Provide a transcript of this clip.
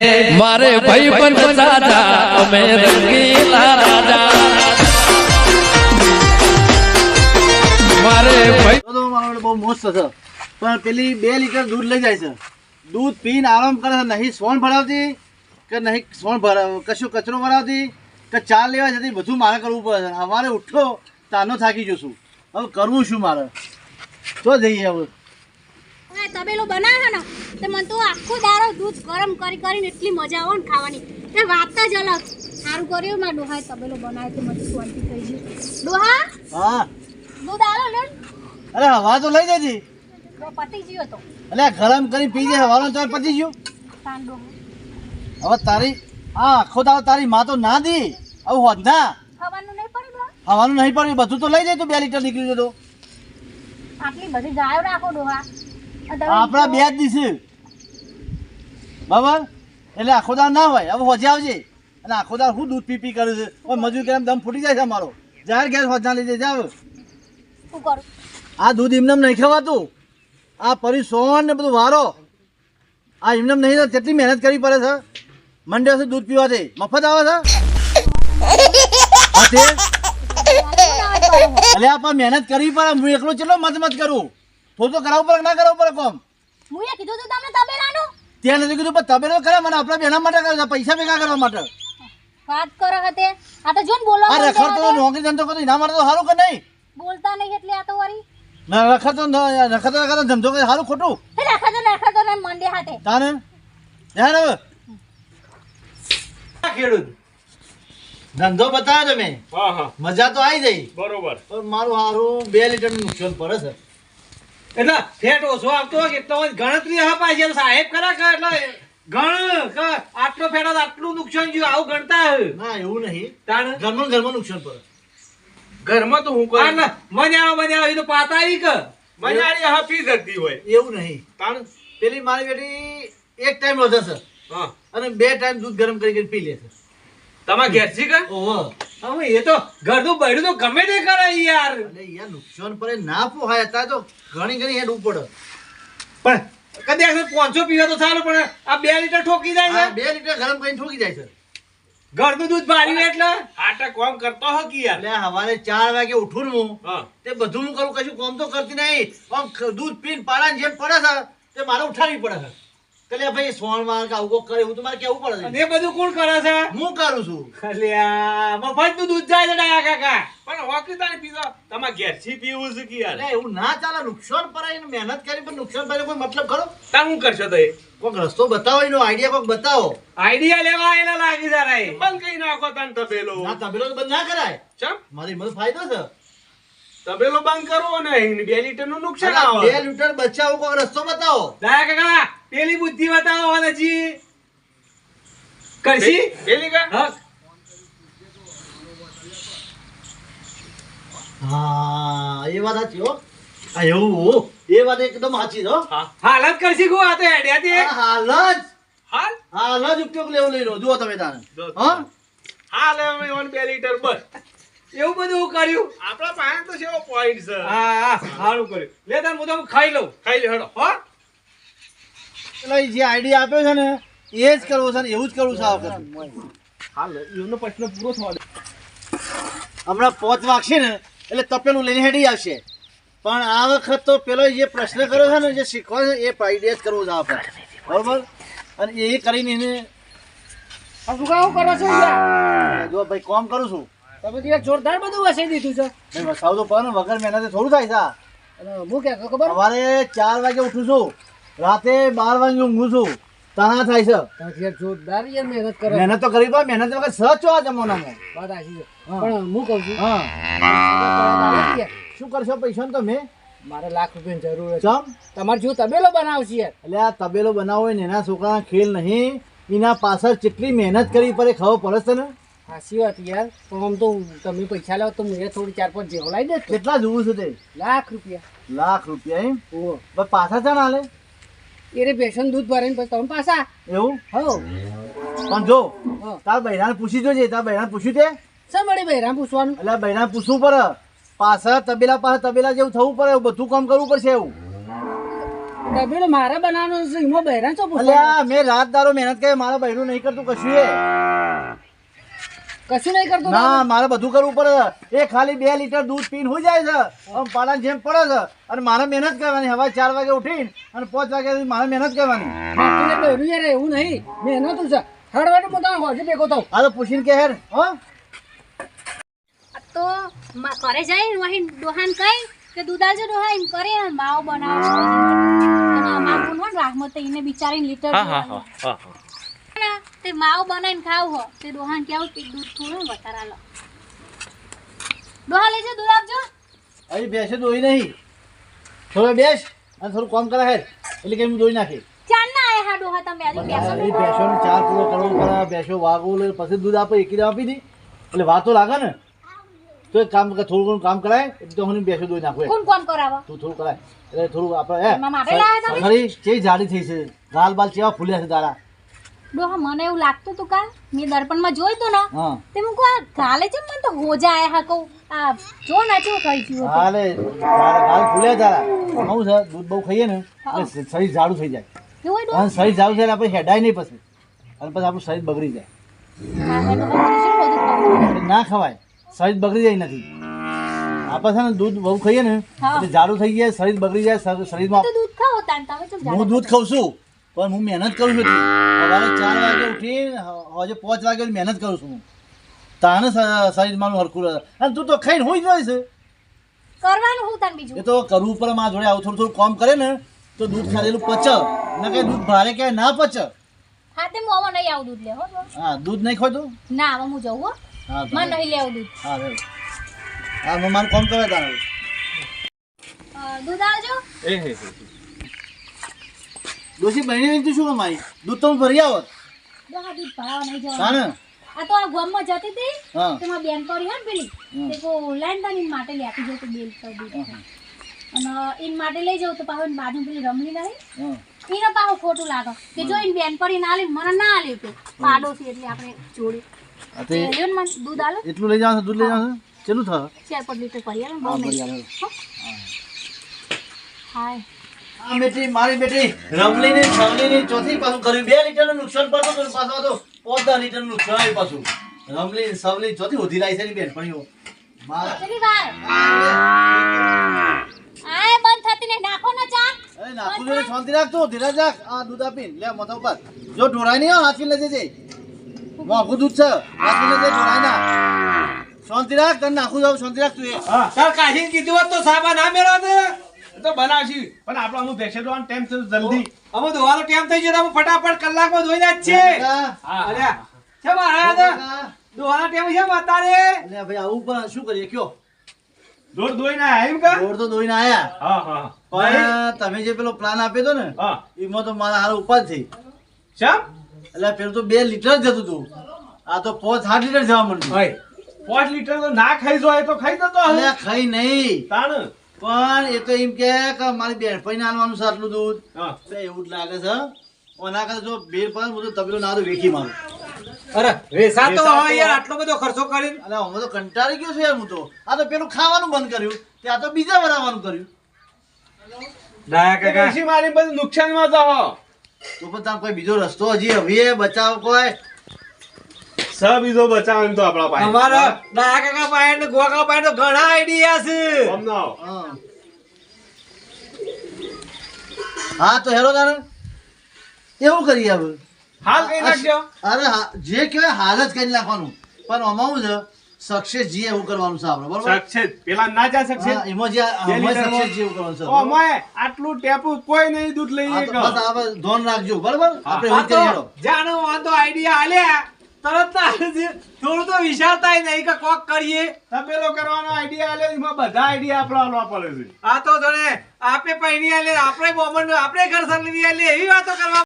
મારે ભાઈ પણ સાજા અમે રંગીલા રાજા. મારે ભાઈ બહુ મસ્ત છે. પણ પેલી બે લીટર દૂધ લઈ જાય છે. દૂધ પીને આરામ કરે છે. નહીં સોન ભરાવતી કે નહીં સોન ભરાવ કશું કચરો ભરાવતી કે ચા લેવા જતી બધું મારે કરવું પડે છે. અમારે ઉઠો તાનો થાકી જશું. હવે કરવું શું મારે? તો જઈએ હવે. આ તબેલો બનાવે ને? તે મને તો આખો દારો દૂધ ગરમ કરી કરીને એટલી મજા આવે ને ખાવાની. એ વાત જ અલગ. સારું કર્યું મારા ડોહાએ તબેલો બનાવ્યો તો મને શાંતિ થઈ ગઈ. ડોહા? હા. દૂધ આલો લે. અરે હવા તો લઈ તો પતી ગયો તો. એટલે ગરમ કરી પી જે હવાનું તો પતી ગયું. તાન ડોહા. હવે તારી આ આખો દાડો તારી માં તો ના દી. આવું હોત ના. ખાવાનું નહીં પડે હવાનું નહીં પડ્યું બધું તો લઈ જાય તો બે લીટર નીકળી જતો આટલી બધી ગાયો રાખો ડોહા. આપણા બે જ દિવસે. બરાબર? એટલે આખો દાળ ના હોય. હવે હોજે આવજે. અને આખો દાળ હું દૂધ પી પી કરે છે. હવે મજૂર કેમ દમ ફૂટી જાય છે અમારો. જાહેર ગેસ લઈ લીધે જાવ આ દૂધ એમને નહીં ખવાતું. આ પરી સોન ને બધું વારો. આ એમનેમ નહીં કેટલી મહેનત કરવી પડે છે? મંડે છે દૂધ પીવાથી મફત આવે છે? હા તે? એટલે આ મહેનત કરવી પડે. હું એકલો ચેટલો મત મત કરું? થોડું તો કરાવવું પડે ના કરાવવું પડે કોમ? મુએ કીધું તું તમને તબેલાનું? ત્યાં નથી કીધું પણ તબેલો કરે મને આપણા બેના માટે કરે છે પૈસા ભેગા કરવા માટે. વાત કરો હતે. આ તો જો ને બોલો આ રખડતો તો નોકરી ધંધો કરતો એના માટે તો સારું કે નહીં? બોલતા નહીં એટલે આ તો વારી ના રખડતો ન- રખડતો રખડતો ધંધો કરે સારું ખોટું. હે રાખા તો રાખા તો ને મંડે હાથે તાને? ધ્યાન હવે. ખેડૂત. ધંધો બતાવ્યો તમે. હા હા. મજા તો આવી જઈ બરોબર. પણ મારું સારું બે લીટરનું નુકસાન પડે છે. એટલે ફેટ ઓછો આવતો હોય કે એટલો ગણતરી હા પાછી સાહેબ ખરા કે એટલે ગણ કે આટલો ફેટ આટલું નુકસાન થયું આવું ગણતા હોય. ના એવું નહીં. તાણ? ઘરમાં ઘરમાં નુકસાન પડે. ઘરમાં તો હું કરું. મન્યાળો મન્યાળો એ તો પાતાવી કે. મન્યાળી હા પી જતી હોય. એવું નહીં. તાણ? પેલી મારી બેટી એક ટાઈમ વધે છે. હા. અને બે ટાઈમ દૂધ ગરમ કરી કરીને પી લે છે. તમારે ઘેરથી કે? ઓહો. હવે એ તો ઘરનું બૈરું તો ગમે તે કરે યાર. એટલે યાર નુકસાન પડે ના પોહાય અત્યારે તો ઘણી ઘણી હેડ પડે પણ કદાચ પાંચસો પીવા તો સારું પણ આ બે લીટર ઠોકી જાય છે. બે લીટર ગરમ કરીને ઠોકી જાય છે. ઘરનું દૂધ ભાર્યું એટલે? આટા કોમ કરતો હો કે યાર. એટલે સવારે ચાર વાગે ઉઠું હું હા. તે બધું હું કરું કશું કોમ તો કરતી નહીં. આમ દૂધ પીને પાડાને જેમ પડે છે તે મારે ઉઠાવી પડે છે. કે લે ભાઈ સોણ માર કે આવું કરે એવું તમારે કેવું પડે? એ બધું કોણ કરે છે? હું કરું છું. કલ્યા મફતનું દૂધ જાય છે ડાયા કાકા. પણ હોકી પીધો. તમારે ઘેરથી પીવું છે કે યાર? એવું ના ચાલે નુકસાન પડે એને મહેનત કરી પણ નુકસાન પડે કોઈ મતલબ ખરો? તા હું કરશો તો એ? કોઈક રસ્તો બતાવો એનો આઈડિયા કોઈક બતાવો. આઈડિયા લેવા આયેલા લાગી જાય બંધ કઈ નાખો તન તબેલો. ના તબેલો બંધ ના કરાય. ચમ? મારી મને ફાયદો છે. તબેલો બંધ કરો ને એને બે લીટરનું નુકસાન આવે. બે લીટર બચાવો કોઈક રસ્તો બતાવો. ડાયા કાકા પેલી બુદ્ધિ બતાવો વાલાજી. કરશી? પેલી કા? હા. હા એ વાત સાચી હો. આ એવું? હો. એ વાત એકદમ સાચી છે હો. હાલત કરશી ગો આ તો હેડ્યા તે હાલ જ હાલ? હાલ જ ઉપયોગ લેવો લઈ લો. જુઓ તમે તારે. હા? હાલ અમે ઓન બે લીટર બસ. એવું બધું કર્યું? આપણા પાસે તો સેવો પોઈન્ટ છે. હા હા સારું કર્યું. લે તાર હું તો ખાઈ લઉં. ખાઈ લે હેડો. હો? જે આઈડિયા આપ્યો છે ને એ જ કરવો છે ને એવું જ કરવું છે આ વખત. હાલ એનો પ્રશ્ન પૂરો થવા દે. હમણાં પોચ વાગશે ને એટલે તપેલું લઈને હેડી આવશે. પણ આ વખત તો પેલો જે પ્રશ્ન કર્યો છે ને જે શીખવા છે એ આઈડિયા જ કરવો છે આપણે બરોબર? અને એ કરીને એને શું કામ કરો છો જો ભાઈ કોમ કરું છું. તમે તો યાર જોરદાર બધું વસાઈ દીધું છે. ભાઈ વસાવ તો પડે વગર મહેનતે થોડું થાય છે અને હું કે ખબર? સવારે ચાર વાગે ઉઠું છું. રાતે બાર વાગે ઊંઘું છું. તણા થાય છે. જોરદાર મહેનત કરે. મહેનત તો કરવી પણ મહેનત વગર સચ આ જમાનામાં. વાત આશી. પણ હું કહું છું હા. શું કરશો પૈસા તો મેં મારે લાખ રૂપિયાની જરૂર છે તમારે જો તબેલો બનાવશે એટલે આ તબેલો બનાવો હોય ને એના છોકરાના ખેલ નહીં. એના પાછળ કેટલી મહેનત કરવી પડે ખબર પડે છે ને સાચી વાત યાર. પણ આમ તો તમે પૈસા લાવો તો એ થોડી ચાર પાંચ જેવો લાવી દે કેટલા જોવું છે તે? લાખ રૂપિયા. લાખ રૂપિયા એમ? બસ પાછા છે ને હાલે એ બેસન દૂધ ભરીને પછી તમે પાછા. એવું? હો. પણ જો તાર બૈરાને પૂછી જોજે તાર બૈરાને પૂછ્યું તે? શા મળે ભાઈ પૂછવાનું? એટલે બૈરાને પૂછવું પડે. પાછા તબેલા પાસે તબેલા જેવું થવું પડે એવું બધું કામ કરવું પડશે એવું. તબેલો મારા બનાવવાનો છે એમાં બહેરા છો પૂછો મેં રાત દારો મહેનત કરી મારા બૈરું નહીં કરતું કશું એ. કશું નહીં કરતો ના મારે બધું કરવું પડે. એ ખાલી બે લીટર દૂધ પીને હોઈ જાય છે. આમ પાડાની જેમ પડે છે. અને મારે મહેનત કરવાની. હવે ચાર વાગે ઉઠીને અને પાંચ વાગે મારે મહેનત કરવાની. એવું નહીં. મહેનત છે. હળવાટ હું તમે હોજે ભેગો થાવ હાલો પૂછીને કે હેર હો? તો કરે ઘરે જઈ વહી ડોહાન કઈ કે દૂધ આલજો ડોહા એમ કરે માવો બનાવો. અને અમાર બોન હોય ને રાહમત તો એને બિચારીને લીટર ને તે માવ બનાવીને ખાવ હો. તે ડોહાન કેવું કે દૂધ થોડું વધારે આલો. ડોહા લેજો દૂધ આપજો. અહીં બેસે દોઈ નહીં. થોડો બેસ અને થોડું કામ કરે હે એટલે કે હું દોઈ નાખી. ચાર ના આયા હા ડોહા તમે આજે બેસો એ ને. ચાર પૂરો કરવો પડે બેસો વાગો એટલે પછી દૂધ આપે એકી આપી દી. એટલે વાતો લાગે ને. તો એક કામ કર થોડું ઘણું કામ કરાય એટલે તો હું બેસો દોઈ નાખું. કોણ કામ કરાવો? તું થોડું કરાય. એટલે થોડું આપણે એમાં મારે લાયા તમે? જાડી થઈ છે. ગાલ બાલ ચેવા ફૂલ્યા છે તારા. ડોહા મને એવું લાગતું હતું કાલ મેં દર્પણમાં જોયું તો ને તે હું કહું આ ગાલે છે મને તો હોજા આયા હા કહું આ જો ના ગયું હતું. હાલે ગાલ ગાલ ફૂલ્યા તારા. બહુ છે દૂધ બહુ ખાઈએ ને એટલે શરીર ઝાડું થઈ જાય. હોય ડોહા? શરીર ઝાડું થાય આપણે હેડાય નહીં પછી. અને પછી આપણું શરીર બગડી જાય. હા, હા, ના ખવાય. શરીર બગડી જાય નથી. આપણે છે ને દૂધ બહુ ખાઈએ ને હા. એટલે જાડું થઈ જાય શરીર બગડી જાય શરીરમાં હું દૂધ ખાઉં છું. પણ હું મહેનત કરું છું સવારે ચાર વાગે ઉઠી આજે પાંચ વાગે મહેનત કરું છું હું. તાને શરીર મારું હરખું અને તું તો ખાઈને હું જ હોય છે કરવાનું હું તાન બીજું? એ તો કરવું પર મારા જોડે આવું થોડું થોડું કામ કરે ને તો દૂધ ખાધેલું પચે ના કે દૂધ ભારે ક્યાંય ના પચે હા તે મોમાં નહીં આવું દૂધ લેવો હા દૂધ નહીં ખોતું ના હવે હું જઉં હો. હા મને નહીં લેવું દૂધ. હા રે. હા હું મારું કામ કરે તારે. દૂધ આવજો. ડોશી બહેની તું શું કમાઈ દૂધ તો ભરી આવો. ડોહા દૂધ ભરાવા નહીં જવાનું. આ તો આ ગામમાં જતી હતી. તેમાં બેન પડી હોય પેલી. તે કો લાઈન તાન ઇન માટે લેતી જતો બેલ પર દૂધ. અને ઇન માટે લઈ જવું તો એની બાજુ પેલી રમલી નહીં એને પાછું ખોટું લાગે. કે જો બેન પડી ના મને ના આલ્યું કે પાડોશી એટલે આપણે જોડે. તે તે દૂધ આલો. એટલું લઈ દૂધ લઈ છે? કેટલું થાય ચાર લીટર પડી આલો બહુ નહીં. હાય. આ બેટી મારી બેટી રમલી ની છવલી ની ચોથી પાછું કર્યું. બે લીટરનું નુકસાન પડતું હતું પાછું તો પોતા લીટરનું નુકસાન આવ્યું પાછું. રમલી ને સવલી ચોથી ઉધી લાવી છે ની બેનપણીઓ. મારા- કેટલી વાર. આય બંધ થતી નહીં. નાખો ને ચા અરે નાખું જોડે શાંતિ રાખતો ધીરજ રાખ. આ દૂધ આપીને. લે માથા ઉપર. જો ઢોરાય નહીં હો, લેજે જઈ મોંઘું દૂધ છે. હાથવી લેજે ઢોરાય ના. શાંતિ રાખ. તને નાખું જાવ શાંતિ રાખ તું એ. કીધું હોત તો સાબા ના મેળો તો બનાવશી. પણ આપણે અમુક ભેંસે દોવાનો ટાઈમ છે જલ્દી. અમે દોવાનો ટાઈમ થઈ ગયો તો અમે ફટાફટ કલાકમાં ધોઈ ના જ છે અરે કેમ આયા દોવાનો ટાઈમ છે અત્યારે? અલ્યા ભાઈ આવું પણ શું કરીએ કયો? દોડ ના આયા એમ કા? રોડ તો દોઈને આયા. હા હા પણ તમે જે પેલો પ્લાન આપ્યો હતો ને હા. એમાં તો મારા હાલ ઉપાડ થઈ. શમ એટલે પેલું તો બે લીટર જ જતું હતું. આ તો પાંચ સાત લીટર જવા માંડ્યું. ભાઈ પાંચ લીટર તો ના ખાઈ જો તો ખાઈ જતો હવે ખાઈ નહીં. તાણ. પણ એ તો એમ કે કે મારી બેનપણી નાનવાનું છે આટલું દૂધ. એવું જ લાગે છે. ઓના કરતા જો બેર પર હું તો તબેલો ના વેખી મારું. અરે વેસા તો યાર આટલો બધો ખર્ચો કરીને. અલ્યા હું તો કંટાળી ગયો છું યાર હું તો. આ તો પેલું ખાવાનું બંધ કર્યું. ત્યાં તો બીજા બનાવવાનું કર્યું. ડાયા કાકા. મારી બધું નુકસાનમાં તો તો પણ તાર કોઈ બીજો રસ્તો હજી હવે બચાવ કોઈ? સબ બીજો બચાવ તો આપણા પાસે અમારા ડાયા કાકા પાસે ને ગોવા કાકા પાસે તો ઘણા આઈડિયા છે. સમજાવ. હા. હા તો હેરો તારે. એવું કરીએ હવે? હાલ કઈ નાખજો. અરે જે કહેવાય હાલ જ કરી નાખવાનું. પણ આમાં શું છે સક્સેસ જી એવું કરવાનું છે આપણે બરોબર? સક્સેસ પેલા ના જા સક્સેસ એમાં જે બે સક્સેસ જી એવું કરવાનું છે. ઓ મોય આટલું ટેપુ કોઈ નહીં દૂધ લઈ એક બસ આ ધોન રાખજો બરોબર? આપણે. તો જાનો વાંધો આઈડિયા આલ્યા તરત. થોડું તો વિચારતાય નહીં કે કોક કરીએ તપેલો કરવાનો આઈડિયા આલે એમાં બધા આઈડિયા આપણો આલવા પડે છે આ તો જણે આપે પહેરી આલે આપણે બોમન આપણે ઘર સંગવી આલે એવી વાતો કરવા